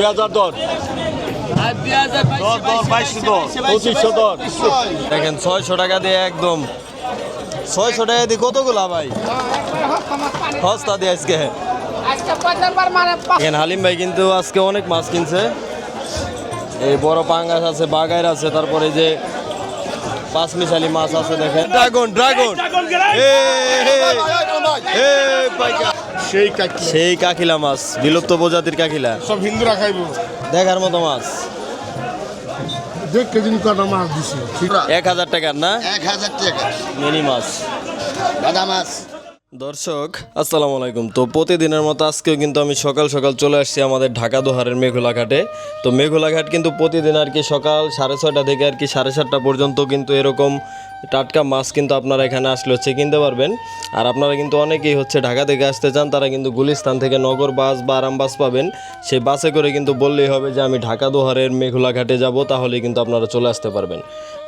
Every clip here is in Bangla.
দুই হাজার দশ। দশ দশ বাইশশো দশ। পঁচিশশো দশ। দেখেন ছয়শো টাকা দিয়ে একদম ছয়শো টাকা দিয়ে কতগুলা ভাই? সস্তা দিয়ে আজকে। দেখেন হালিম ভাই কিন্তু আজকে অনেক মাছ কিনছে। এই বড় পাঙ্গাস আছে বাগাইর আছে তারপরে যে পাঁচ মিশালি মাছ আছে দেখেন। Dragon dragon. সেই সেই কাকিলা মাছ বিলুপ্ত প্রজাতির কাকিলা। সব হিন্দুরা খাইব। দেখার মতো মাছ। দেখ দিন কটা মাছ দিছি। এক হাজার টাকার না? এক হাজার টাকা। মিনি মাছ। বাদা মাছ। দর্শক, আসসালামু আলাইকুম। তো প্রতিদিনের মতো আজকেও কিন্তু আমি সকাল সকাল চলে আসছি আমাদের ঢাকা দোহারের মেঘলাঘাটে তো মেঘলাঘাট কিন্তু প্রতিদিন আর কি সকাল সাড়ে ছয়টা থেকে আর কি সাড়ে সাতটা পর্যন্ত কিন্তু এরকম টাটকা মাছ কিন্তু আপনারা এখানে আসলে হচ্ছে কিনতে পারবেন। আর আপনারা কিন্তু অনেকেই হচ্ছে ঢাকা থেকে আসতে চান, তারা কিন্তু গুলিস্তান থেকে নগর বাস বা আরাম বাস পাবেন। সেই বাসে করে কিন্তু বললেই হবে যে, আমি ঢাকা দোহারের মেঘলা ঘাটে যাব তাহলে কিন্তু আপনারা চলে আসতে পারবেন।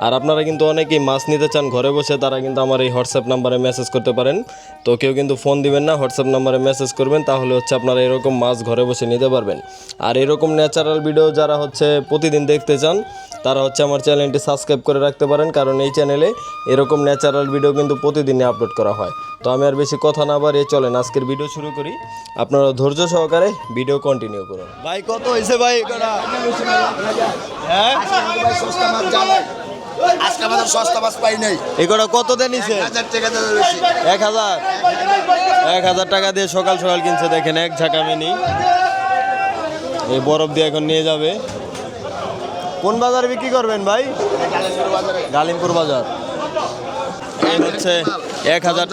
আর আপনারা কিন্তু অনেকেই মাছ নিতে চান ঘরে বসে, তারা কিন্তু আমার এই হোয়াটসঅ্যাপ নাম্বারে মেসেজ করতে পারেন। তো কেউ কিন্তু ফোন দিবেন না, হোয়াটসঅ্যাপ নাম্বারে মেসেজ করবেন, তাহলে হচ্ছে আপনারা এরকম মাছ ঘরে বসে নিতে পারবেন। আর এরকম ন্যাচারাল ভিডিও যারা হচ্ছে প্রতিদিন দেখতে চান তারা হচ্ছে আমার চ্যানেলটি সাবস্ক্রাইব করে রাখতে পারেন কারণ এই চ্যানেলে এরকম ন্যাচারাল ভিডিও কিন্তু প্রতিদিনই আপলোড করা হয়। তো আমি আর বেশি কথা না বাড়িয়ে চলেন আজকের ভিডিও শুরু করি। আপনারা ধৈর্য সহকারে ভিডিও কন্টিনিউ করুন। ভাই কত হয়েছে ভাই হ্যাঁ? সস্তা মাছ আজকে আমাদের সস্তা মাছ পাই নাই। এগুলো কত নিছে? এক হাজার? এক হাজার টাকা দিয়ে সকাল সকাল কিনছে দেখেন এক ঝাঁকা মিনি। এই বরফ দিয়ে এখন নিয়ে যাবে। কোন বাজারে বিক্রি করবেন ভাই? গালিমপুর বাজার। এই হচ্ছে এক হাজার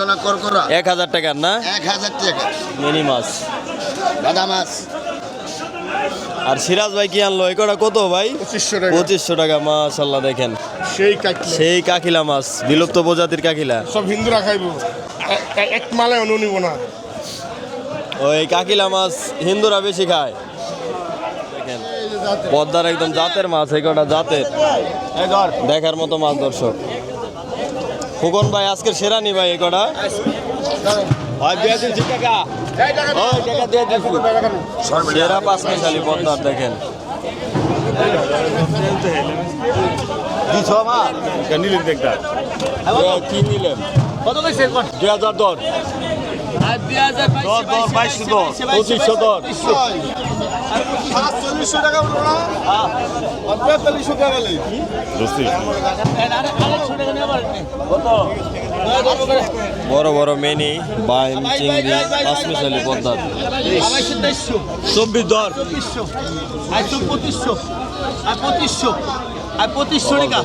এক হাজার টাকার না? এক হাজার টাকা। মিনি মাছ। বাদা মাছ। আর সিরাজ ভাই কি আনলো? এটা কত ভাই? পঁচিশশো টাকা। মাশাল্লাহ দেখেন। সেই সেই কাকিলা মাছ বিলুপ্ত প্রজাতির কাকিলা। সব হিন্দুরা খাইব। এক মালে অন্য নিব না। ওই কাকিলা মাছ হিন্দুরা বেশি খায়। পদ্মার একদম জাতের মাছ এই কটা জাতের। দেখার মতো মাছ দর্শক। ফুকন ভাই আজকের সেরানি ভাই এই কটা? সেরা পাঁচ মিশালি পদ্মার দেখেন। নিলেন দেখটা? কি নিলেন? দুই হাজার দশ। দশ দশ বাইশশো দশ। পঁচিশশো দশ। বড় বড় মেনি বাইম চিংড়ি মিশালি পদ্মার চব্বিশ দশ আর পঁচিশশো। আর পঁচিশশো। আর পঁচিশশো টাকা।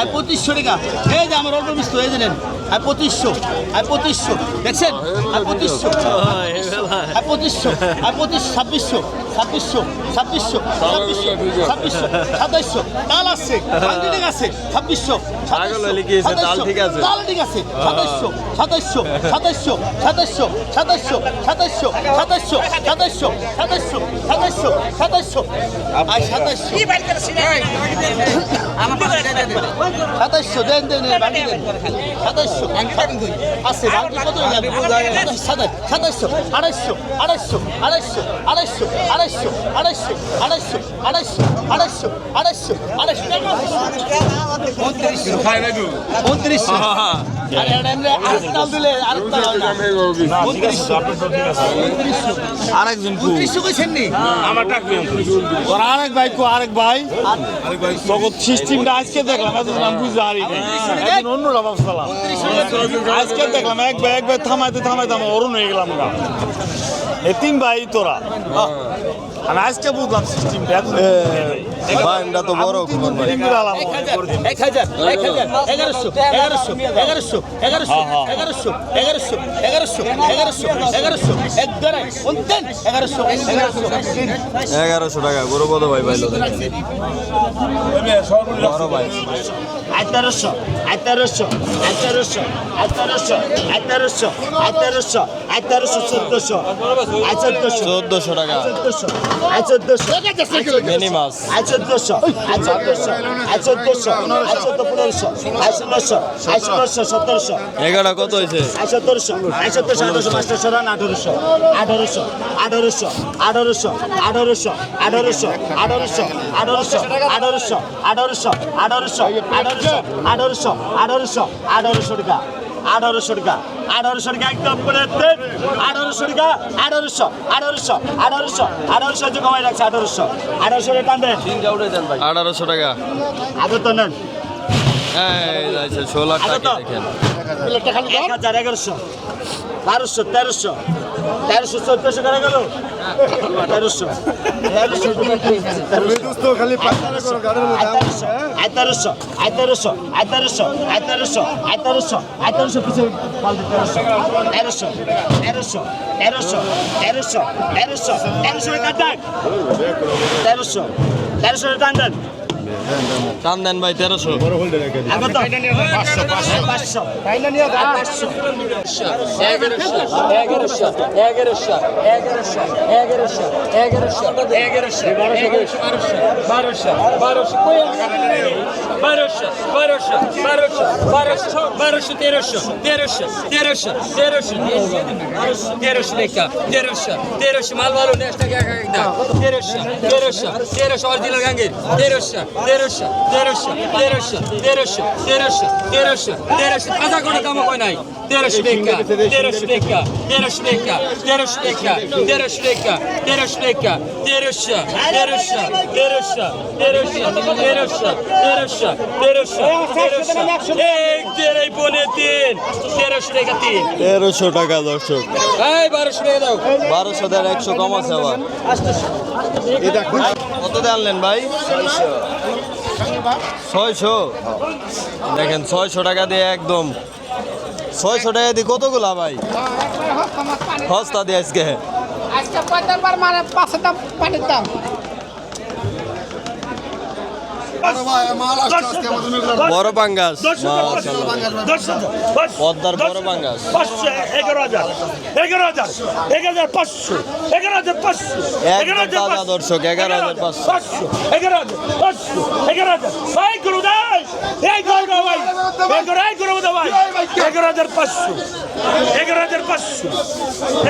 আর পঁচিশশো টাকা। এই যে আমার অল্প মিস্ত এই আর পঁচিশশো। আর পঁচিশশো। দেখছেন? আর পঁচিশশো। আর পঁচিশশো। আর পঁচিশ ছাব্বিশশো। ছাব্বিশশো ছাব্বিশশো ছাব্বিশশো ছাব্বিশশো সাতাইশশো তাল আছে তাল ঠিক আছে ছাব্বিশশো তাল ঠিক আছে? তাল ঠিক আছে সাতাইশশো সাতাইশশো সাতাইশশো সাতাইশশো সাতাইশশো সাতাইশশো সাতাইশশো সাতাইশশো সাতাইশশো সাতাইশশো সাতাইশশো আর সাতাইশশো সাতাইশশো দেন দেন দেন, বাকি দেন সাতাইশশো আছে বাকি কত সাতাইশ সাতাইশশো আড়াইশো আড়াইশো আড়াইশো আড়াইশো আড়াইশো আড়াইশো আড়াইশো আড়াইশো আড়াইশো আড়াইশো আড়াইশো উনত্রিশশো আরেকজন আরেক ভাই কো আরেক ভাই। সিস্টেমটা আজকে দেখলাম এত নাম বুঝতে পারি একদিন অন্য রকম সালাম আজকে দেখলাম এক ভাই এক ভাই থামাইতে থামাইতে আমার অরুণ হয়ে গেলাম এতিম ভাই তোরা। হ্যাঁ। আমি আজকে বুঝলাম সিস্টেম এগারোশো টাকা গরু কত ভাই ভাই বড় ভাই। আঠারোশো আঠারোশো আঠারোশো আঠারোশো আঠারোশো আঠারোশো আঠারোশো চোদ্দশো চোদ্দশো চোদ্দশো টাকা চোদ্দশো চোদ্দশো মিনি মাছ আই চোদ্দশো চোদ্দশো চোদ্দশো চোদ্দ পনেরোশো ষোলোশো ষোলোশো সতেরোশো এগারোটা কত হয়েছে সতেরোশো সতেরোশো আঠারোশো রান আঠারোশো আঠারোশো আঠারোশো আঠারোশো আঠারোশো আঠারোশো আঠারোশো আঠারোশো আঠারোশো আঠারোশো আঠারোশো আঠারোশো আঠারোশো আঠারোশো আঠারোশো টাকা আঠারোশো টাকা আঠারোশো টাকা একদম করে আঠারোশো টাকা আঠারোশো আঠারোশো আঠারোশো আঠারোশো যে কমাই রাখছে আঠারোশো। আঠারোশো টাকা দেন। আঠারোশো টাকা। আগে তো নেন। ষোলো টাকা দেখেন। এক হাজার এগারোশো বারোশো তেরোশো তেরোশো চোদ্দশো করে গেল। তেরোশো। আয় তেরোশো। আয় তেরোশো। আয় তেরোশো। কিছু তেরোশো। তেরোশো। তেরোশো। তেরোশো তেরোশো। তেরোশো। তেরোশো। তেরোশো। তেরোশো। টাকা দাম দেন ভাই তেরোশো। তেরোশো। তেরোশো। তেরোশো। তেরোশো। তেরোশো লেখা। তেরোশো। তেরোশো। মাল ভালো নেক্সট তেরোশো। তেরোশো। তেরোশো। অরিজিনাল তেরোশো। তেরোশো তেরোশো তেরোশো তেরোশো তেরোশো তেরোশো তেরোশো তাজা করে দাম কয় নাই তেরোশো লেখা তেরোশো লেখা তেরোশো লেখা তেরোশো লেখা তেরোশো লেখা তেরোশো লেখা তেরোশো তেরোশো তেরোশো তেরোশো তেরোশো তেরোশো তেরোশো তেরোশো এক দেড় পনে তিন তেরোশো লেখা তিন তেরোশো টাকা দর্শক এই বারোশো টাকা দাও বারোশো দেড় একশো কম আছে আবার কত দিয়ে আনলেন ভাই? ছয়শো। দেখেন ছয়শো টাকা দিয়ে একদম। ছয়শো টাকা দিয়ে কতগুলা ভাই? সস্তা দিয়ে আজকে। আজকে মানে পানির দাম। বড় পাঙ্গাস পদ্মার বড় পাঙ্গাস পাঁচশো এগারো হাজার এগারো হাজার এগারো হাজার পাঁচশো এগারো হাজার পাঁচশো এগারো হাজার দর্শক এগারো হাজার পাঁচশো। পাঁচশো এগারো হাজার পাঁচশো হাজার এগারো হাজার পাঁচশো এগারো হাজার পাঁচশো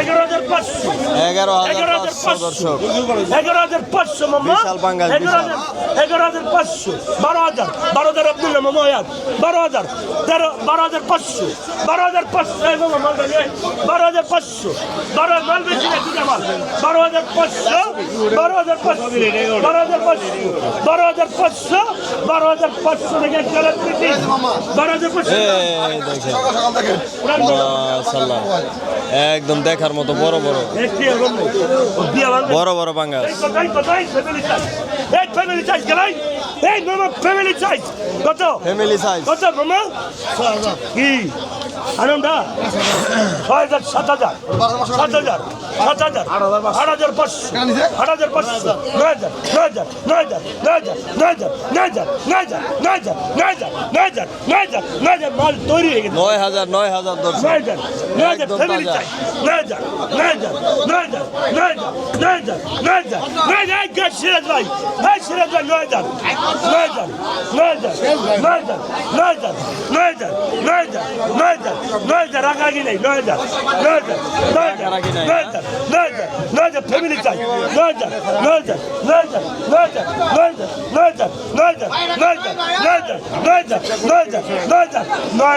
এগারো হাজার পাঁচশো এগারো হাজার এগারো হাজার পাঁচশো দর্শক এগারো হাজার পাঁচশো মামা বিশাল পাঙ্গাস, এগারো বিশাল। হাজার এগারো হাজার পাঁচশো বারো হাজার বারো হাজার আব্দুল্লাহ মামা ইয়াদ বারো হাজার তেরো বারো হাজার পাঁচশো বারো হাজার পাঁচশো এই মামা মাল বেশি, এই, বারো হাজার পাঁচশো বারো মাল বেশি না দুটা মাল বারো হাজার পাঁচশো বারো হাজার পাঁচশো বারো হাজার পাঁচশো বারো হাজার পাঁচশো বারো হাজার পাঁচশো একদম দেখার মতো বড় বড়। বড় বড় বাঙ্গাস ফ্যামিলি কত? ফ্যামিলি সাইজ কত মামা? কি? আনন্দা ছয় হাজার সাত হাজার সাত হাজার সাত হাজার আট হাজার পাঁচশো আট হাজার পাঁচশো নয় হাজার নয় হাজার নয় হাজার নয় হাজার নয় হাজার নয় হাজার নয় হাজার নয় হাজার নয় হাজার নয় হাজার নয় হাজার মাল তৈরি হয়ে গেছে নয় হাজার নয় হাজার দর্শক নয় হাজার নয় হাজার একদম ফ্যামিলি তাজা। চাই নয় হাজার নয় হাজার নয় হাজার নয় হাজার নয় হাজার নয় হাজার নয় হাজার এক গাছ সিরাজ ভাই ভাই সিরাজ ভাই নয় হাজার নয় হাজার নয় হাজার নয় হাজার নয় হাজার নয় হাজার নয় হাজার নয় হাজার নয় হাজার রাগারাগি নেই নয় হাজার নয় হাজার নয় হাজার রাগারাগি নাই, নয় হাজার নয় হাজার নয় হাজার ফ্যামিলি চাই নয় হাজার নয় হাজার নয় হাজার নয় হাজার নয় হাজার নয় হাজার নয় হাজার নয়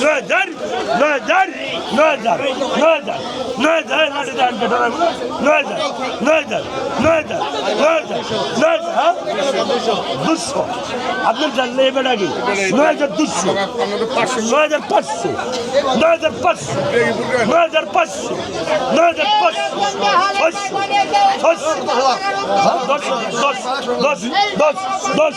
হাজার নয় হাজার নয় হাজার নয় হাজার নয় হাজার নয় হাজার নয় হাজার নয় হাজার নয় হাজার। নয় হাজার নয় হাজার হ্যাঁ? দুশো আপনার জানলে এবার আগে নয় হাজার দুশো নয় হাজার পাঁচশো নয় হাজার পাঁচশো নয় হাজার পাঁচশো নয় হাজার পাঁচশো ছয়শো দশ দশ দশ দশ দশ দশ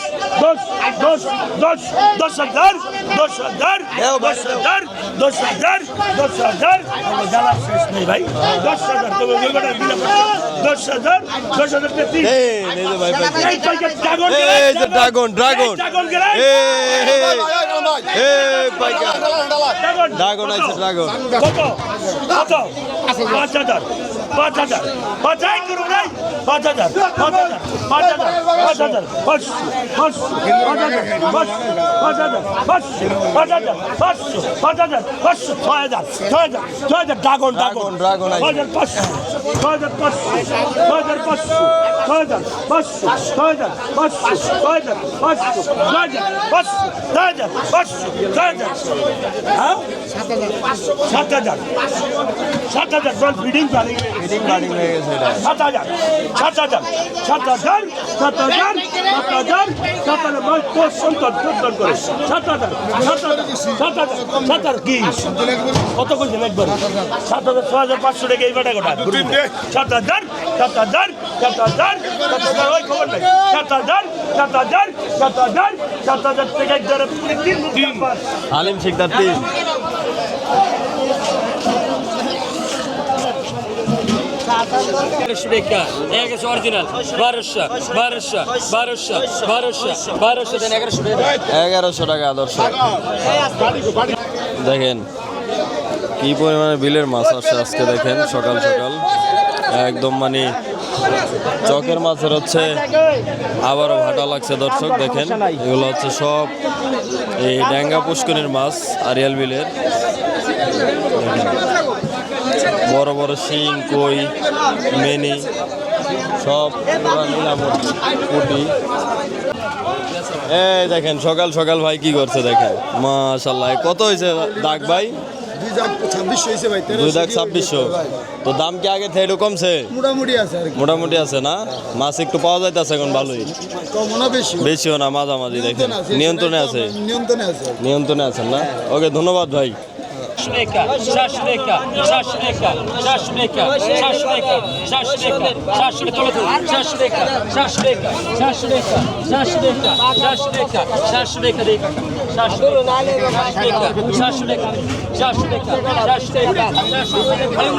দশ দশ দশ হাজার দশ হাজার দশ হাজার দশ হাজার দশ হাজার। আমার জ্বালার শেষ নেই ভাই। দশ হাজার তবে ওই বেটার বিনা দশ হাজার দশ হাজার তেত্রিশ ড্রাগন ড্রাগন। Dragon dragon. আইসে ড্রাগন। কত? কত? পাঁচ হাজার। পাঁচ হাজার হাজার করুন নাই পাঁচ হাজার পাঁচ হাজার পাঁচ হাজার পাঁচ হাজার পাঁচশো পাঁচশো পাঁচ হাজার পাঁচশো পাঁচ হাজার পাঁচশো পাঁচ হাজার পাঁচশো পাঁচ হাজার পাঁচশো ছয় হাজার ছয় হাজার ছয় হাজার ড্রাগন ড্রাগন ড্রাগন। ছয় হাজার পাঁচশো ছয় হাজার পাঁচশো ছয় হাজার পাঁচশো ছয় হাজার পাঁচশো ছয় হাজার পাঁচশো ছয় হাজার পাঁচশো ছয় হাজার পাঁচশো ছয় হাজার পাঁচশো ছয় হাজার হ্যাঁ সাত হাজার সাত হাজার জল ফিডিং পানি ফিটিং গাড়ি হয়ে গেছে এটা সাত হাজার সাত হাজার সাত হাজার সাত হাজার সাত হাজার সাত হাজার সন্তান সন্তান করে সাত হাজার সাত হাজার সাত হাজার সাত হাজার কি কত কইছেন একবার সাত হাজার ছয় হাজার পাঁচশো টাকা এই বেটা গোটা সাত হাজার সাত হাজার সাত হাজার সাত হাজার ওই খবর নাই সাত হাজার সাত হাজার সাত হাজার সাত হাজার টাকা এক দ্বারা তিন তিন হালিম শিকদার তিন এগারোশো টাকা এগারোশো অরিজিনাল বারোশো বারোশো বারোশো বারোশো বারোশো দেন এগারোশো টাকা এগারোশো টাকা দর্শক দেখেন কি পরিমাণে বিলের মাছ আসছে আজকে দেখেন সকাল সকাল একদম মানে চকের মাছের হচ্ছে আবারও ভাটা লাগছে দর্শক দেখেন এগুলো হচ্ছে সব এই ড্যাঙ্গা পুষ্করির মাছ আরিয়াল বিলের। বড় বড় শিং কই মেনি সব পুটি এই দেখেন সকাল সকাল ভাই কি করছে দেখেন। মাশাল্লাহ কত হয়েছে দাগ ভাই? দুই ছাব্বিশশো তো দাম কি আগে থেকে কমছে? মোটামুটি আছে মোটামুটি আছে না? মাছ একটু পাওয়া যাইতেছে এখন ভালোই। বেশিও। না মাঝামাঝি দেখেন। নিয়ন্ত্রণে আছে। নিয়ন্ত্রণে আছে। নিয়ন্ত্রণে আছেন না? ওকে ধন্যবাদ ভাই। টাকা চারশো টাকা চারশো টাকা চারশো টাকা চারশো টাকা চারশো টাকা চারশো টাকা চারশো টাকা চারশো টাকা চারশো টাকা চারশো টাকা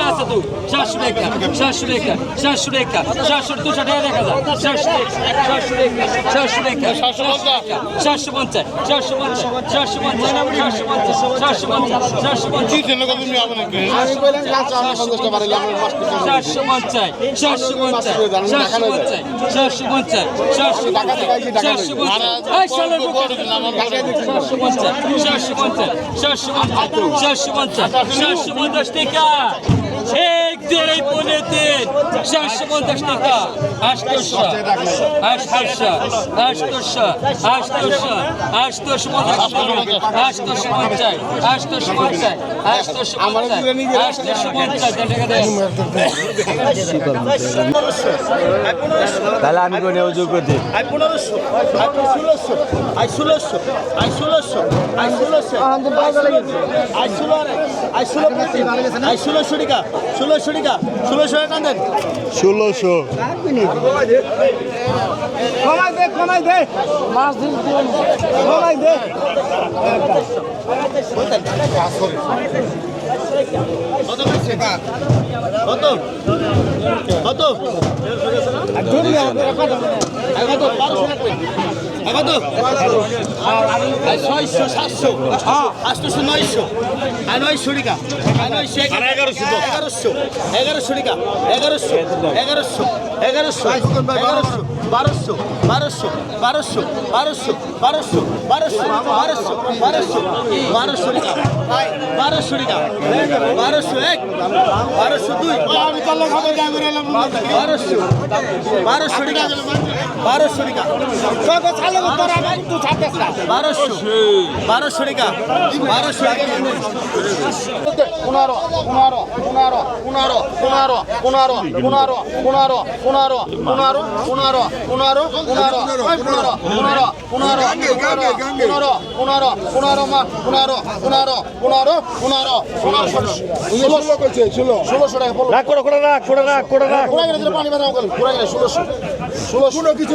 আছে তো চারশো টাকা চারশো টাকা চারশো টাকা চারশো দুশো টাকা দেখা যায় চারশো টাকা চারশো টাকা চারশো টাকা চারশো পঞ্চাশ চারশো পঞ্চাশ চারশো পঞ্চাশ চারশো পঞ্চাশ চারশো পঞ্চাশ চারশো পঞ্চাশ চারশো পঞ্চাশ চারশো পঞ্চাশ চারশো পঞ্চাশ চারশো পঞ্চাশ চারশো চারশো পঞ্চাশ চারশো পঞ্চাশ Шаши Монцер, Шаши Монцер, Шаши Монцер, Шаши Монцер, Шаши Монцер, Шаши Монцер, তাহলে আমি কোনো অভিযোগ করছি ষোলোশো ষোলোশো ষোলোশো ষোলোশো আই ষোলো আই ষোলোশো টাকা ষোলোশো টাকা ষোলোশো টাকা দেন। ষোলোশো। কমাই দে কমাই দে। মাছ দিন কমাই দে। কত? কত? কত? কত ছয়শো সাতশো। আটশোশো নয়শো। আর নয়শো টাকা। আর নয়শো এগারোশো এগারোশো। এগারোশো টাকা। এগারোশো। এগারোশো। এগারোশো। এগারোশো। বারোশো। বারোশো। বারোশো। বারোশো। বারোশো। বারোশো। বারোশো। বারোশো। বারোশো টাকা। বারোশো টাকা। বারোশো এক। বারোশো দুই। বারোশো। বারোশো টাকা। বারোশো টাকা বারোশো বারোশো টাকা বারোশো টাকা পনেরো পনেরো পনেরো পনেরো পনেরো পনেরো পনেরো পনেরো পনেরো পনেরো পনেরো পনেরো পনেরো পনেরো পনেরো পনেরো পনেরো পনেরো পনেরো মা পনেরো পনেরো পনেরো পনেরো পনেরো ষোলোশো করছে ষোলো ষোলোশো টাকা রাখ করে করে রাখ করে রাখ করে রাখ পানি বাদাম ষোলোশো ষোলোশো কিছু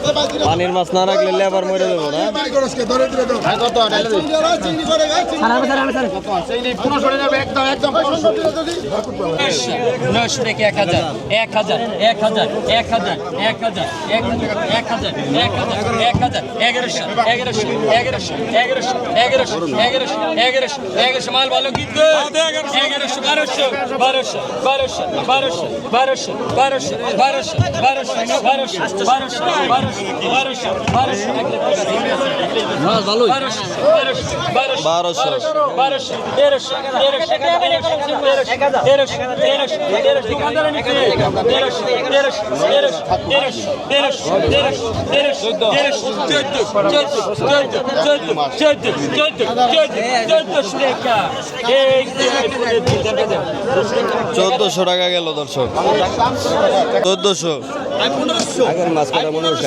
পানি বাদাম হলো এবার আমি করে দেবো ষোলোশো ষোলোশো ষোলোশো টাকা দাম দেন টিকবো আরও দেরি হয়ে বলে দেবো পানির মাছ না রাখলে লেবার মরে দেবো না ভাই কত ডালে দিই চিনি পনেরোশো টাকা একদম একদম পনেরোশো নয়শো থেকে এক হাজার এক হাজার এক হাজার এক হাজার এক হাজার এক হাজার এক হাজার এক হাজার এক হাজার এগারোশো এগারোশো এগারোশো এগারোশো এগারোশো এগারোশো এগারোশো এগারোশো মাল ভালো কিন্তু এগারোশো বারোশো বারোশো বারোশো বারোশো বারোশো বারোশো বারোশো বারোশো বারোশো বারোশো বারোশো বারোশো চোদ্দশো টাকা গেল দর্শক। চোদ্দশো। মাছ মনে হচ্ছে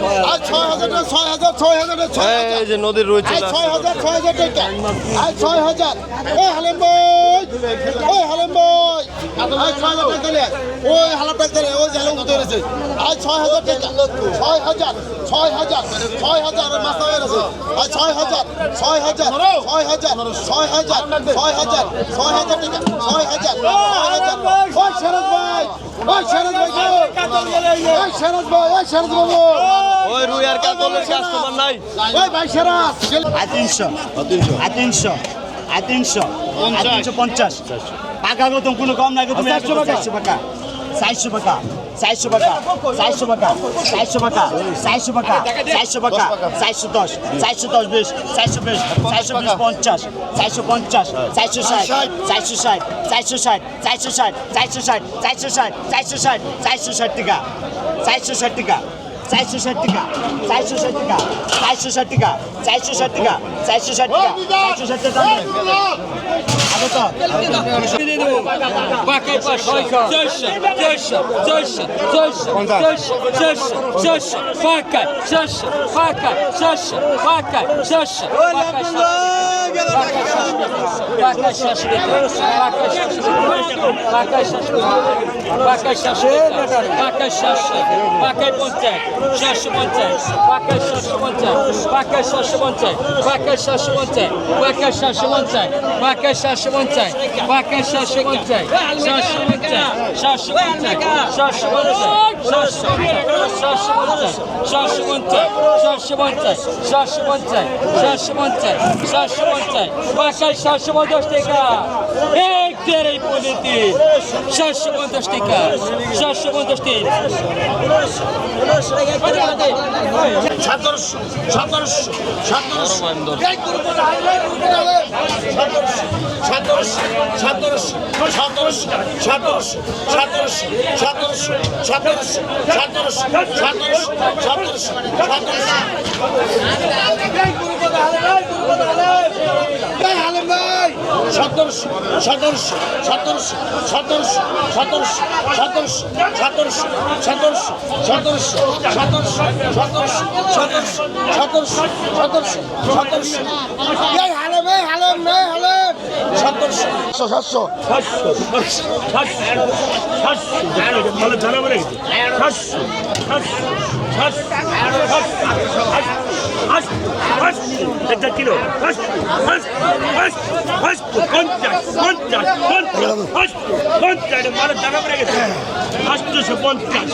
ছয় হাজার ছয় হাজার ছয় হাজার ছয় হাজার এই যে নদীর চলে ছয় হাজার ছয় হাজার টাকা আই ছয় হাজার ওই হালেম ভাই ওই হালেম ভাই আই ছয় হাজার টাকা ওই হালাম টাকা ওই জালে উঠে রয়েছে আই ছয় হাজার টাকা ছয় হাজার ছয় হাজার ছয় হাজার মাথা হয়ে গেছে আই ছয় হাজার ছয় হাজার ছয় হাজার ছয় হাজার ছয় হাজার ছয় হাজার টাকা ছয় হাজার ছয় হাজার ভাই ওই সেরাজ ভাই গো। ওই সেরাজ ভাই ওই সেরাজ বাবু। ওই রুই আর কাতলের তোমার নাই। ওই ভাই সেরাজ আর তিনশো। আর তিনশো। আর তিনশো। আর তিনশো পঞ্চাশ। টাকা গতম কোনো কম নাই তুমি চারশো টাকা চারশো টাকা চারশো টাকা চারশো টাকা চারশো টাকা চারশো টাকা চারশো টাকা চারশো দশ চারশো দশ বিশ চারশো বিশ চারশো বিশ পঞ্চাশ চারশো পঞ্চাশ চারশো ষাট চারশো ষাট। চারশো ষাট চারশো ষাট চারশো ষাট চারশো ষাট চারশো ষাট চারশো ষাট টাকা চারশো ষাট টাকা চারশো ষাট টাকা। চারশো ষাট টাকা চারশো ষাট টাকা চারশো ষাট টাকা চারশো ষাট টাকা চারশো ষাট টাকা চারশো ষাট টাকা Bakay şaşı. Bakay şaşı. Bakay ponsek. চারশো পাকা চারশো পাকা পাকা চারশো পঞ্চাশ চারশো পঞ্চাশ পাকা চারশো পঞ্চাশ পাকা চারশো পঞ্চাশ পাকা চারশো পঞ্চাশ পাকা চারশো পঞ্চাশ পাকা চারশো পঞ্চাশ চারশো পঞ্চাশ চারশো পঞ্চাশ চারশো পঞ্চাশ চারশো পঞ্চাশ চারশো পঞ্চাশ চারশো পঞ্চাশ চারশো পঞ্চাশ চারশো পঞ্চাশ চারশো পঞ্চাশ চারশো পঞ্চাশ পাকা চারশো পঞ্চাশ টাকা দেড় পনেরো তিন চারশো পঞ্চাশ টাকা চারশো পঞ্চাশ তিন সতেরোশো সতেরোশো সতেরোশো সতেরোশো সতেরোশো সতেরোশো সতেরোশো সতেরোশো সতেরোশো সতেরোশো সতেরোশো সতেরোশো সতেরোশো সতেরোশো সতেরোশো সতেরোশো সতেরোশো সতেরোশো এই হালেম এই হালেম এই হালেম সতেরোশো সাতশো সাতশো মানে সাতশো সাতশো সাতশো একটা কিলো পঞ্চাশ পঞ্চাশ পঞ্চাশ পঞ্চাশ মানে জানা পড়ে গেছে আটশোশো পঞ্চাশ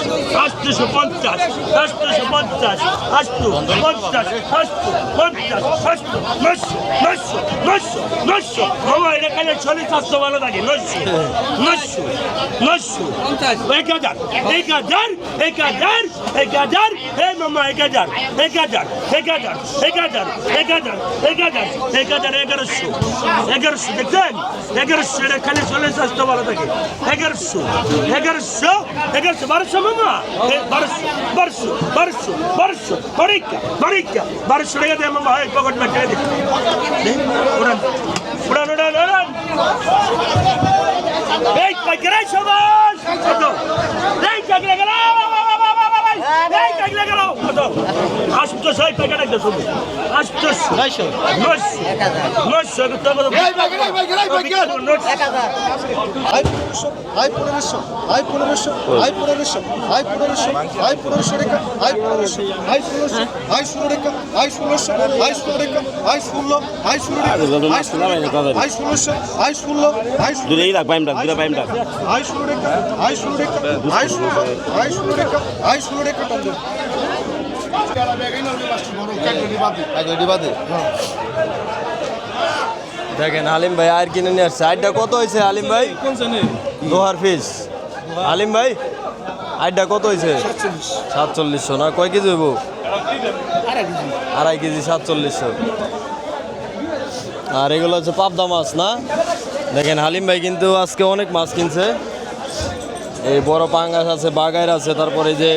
আটশোশো পঞ্চাশ আটশোশো পঞ্চাশ আটশো পঞ্চাশ আটশো পঞ্চাশ আটশো নশো নশো নশো নশো এটা কাজে শরীর স্বাস্থ্য ভালো থাকে। নশো নশো নশো। এক হাজার এক হাজার এক হাজার এক হাজার। হে মামা এক হাজার এক হাজার এক হাজার এক হাজার এক হাজার এক হাজার এক হাজার এগারোশো এগারোশো, দেখছেন? এগারোশো, এটা খালি শরীর স্বাস্থ্য ভালো থাকে। এগারোশো এগারোশো এগারোশো, বারোশো মামা? বারোশো বারোশো বারোশো বারোশো, পরীক্ষা পরীক্ষা। বারোশো টাকা দেয় মামা, এই পকেট মা দিচ্ছি উড়ান উড়ান উড়ান উড়ান। এই পাইকারাই সবাই, এই চাকরি গেল দূরেই রাখ বাইম রাখ দূরে বাইম রাখ আই ষোলো রেখা আই ষোলো রেখা আই ষোলো আই ষোলো রেখা আই ষোলো রেখা দেখেন আলিম ভাই আর কিনে নিয়ে আসছে। আইডটা কত হয়েছে আলিম ভাই? দোহার ফিস। আলিম ভাই আইডটা কত হয়েছে? সাতচল্লিশশো না? কয় কেজি হইব? আড়াই কেজি সাতচল্লিশশো। আর এগুলো হচ্ছে পাবদা মাছ না? দেখেন হালিম ভাই কিন্তু আজকে অনেক মাছ কিনছে। এই বড় পাঙ্গাস আছে বাগাইর আছে তারপরে এই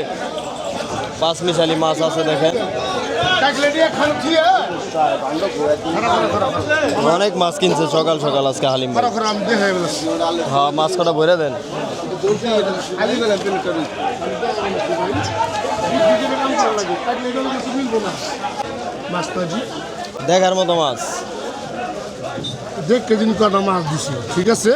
যে পাঁচমিশালি মাছ আছে দেখেন। অনেক মাছ কিনছে সকাল সকাল আজকে হালিম হ্যাঁ মাছ কটা ভরে দেন? দেখার মতো মাছ। দেখ কেজি কটা মাছ দিছি, ঠিক আছে?